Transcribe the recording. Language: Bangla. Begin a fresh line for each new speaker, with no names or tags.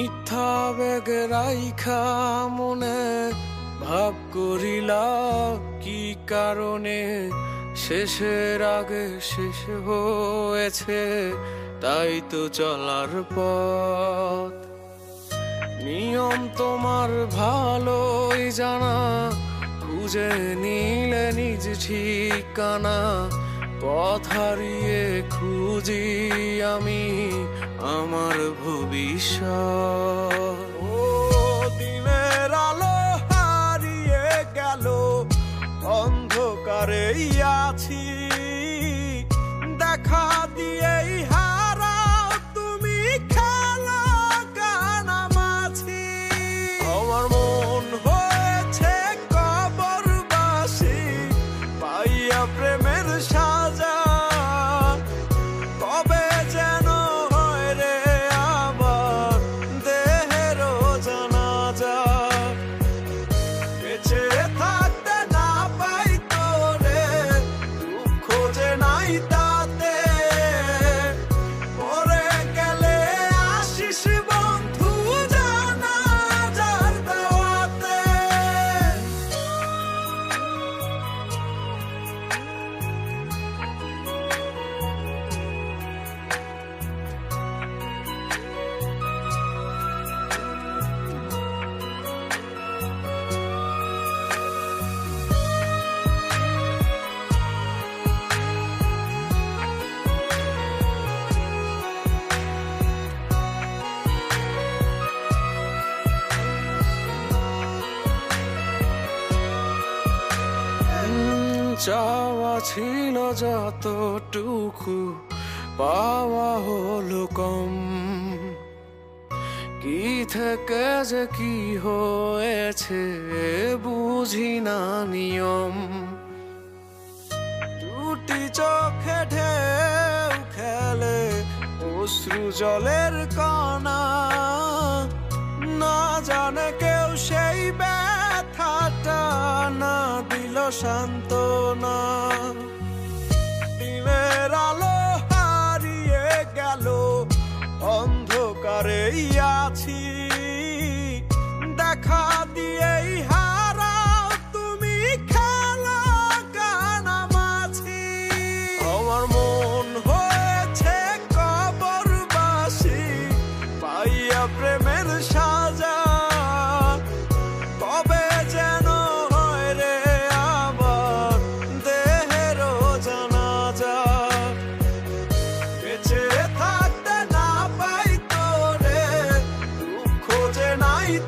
মাথা বেগ রাইখা মনে ভাব করিলা, কি কারণে? শেষের আগে শেষ হয়েছে, তাই তো চলার পথ। নিয়ম তোমার ভালোই জানা, খুঁজে নিলে নিজ ঠিকানা। পথ হারিয়ে খুঁজি আমি আমার ভবিষ্যৎ। ও দিনের আলো হারিয়ে গেল, অন্ধকারেই আছি। দেখা দিয়েই চাওয়া ছিল যতটুকু, পাওয়া হলো কম। কি থেকে যে কি হয়েছে বুঝি না নিয়ম। দুটি চোখে ঢেউ খেলে, অশ্রু জলের কণা। না জানে কেউ সেই দিল সান্ত্বনা। দিনের আলো হারিয়ে গেল অন্ধকারেই আছি। দেখা सोचे ना ही